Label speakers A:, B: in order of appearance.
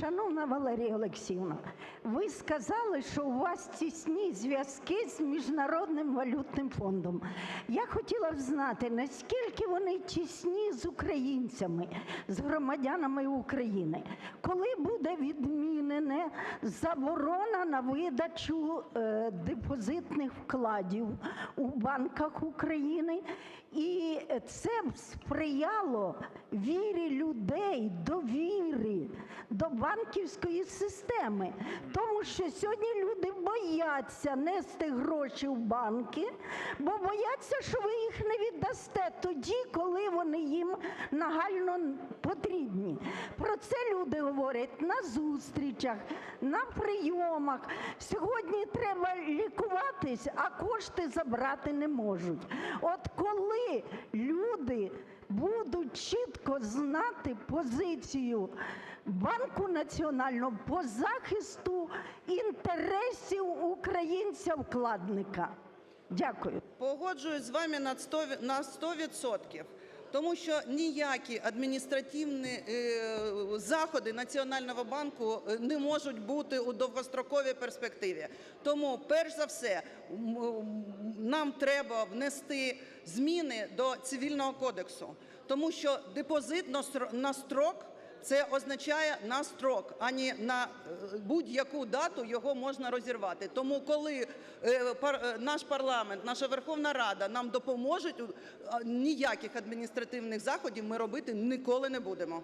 A: Шановна Валерія Олексіївна, ви сказали, що у вас тісні зв'язки з Міжнародним валютним фондом. Я хотіла б знати, наскільки вони тісні з українцями, з громадянами України. Коли буде відмінена заборона на видачу е, депозитних вкладів у банках України, і це б сприяло вірі людей, довірі до банківської системи. Тому що сьогодні люди бояться нести гроші в банки, бо бояться, що ви їх не віддасте тоді, коли вони їм нагально потрібні. Про це люди говорять на зустрічах, на прийомах. Сьогодні треба лікуватись, а кошти забрати не можуть. От коли люди знати позицію Банку національного по захисту інтересів українця-вкладника. Дякую.
B: Погоджуюсь з вами на 100 ві- на 100%. Тому що ніякі адміністративні е, заходи Національного банку е, не можуть бути у довгостроковій перспективі. Тому, перш за все, нам треба внести зміни до Цивільного кодексу, тому що депозит на строк це означає на строк, а не на е, будь-яку дату його можна розірвати. Тому, коли е, е, наш парламент, наша Верховна Рада нам допоможуть, ніяких адміністративних заходів ми робити ніколи не будемо.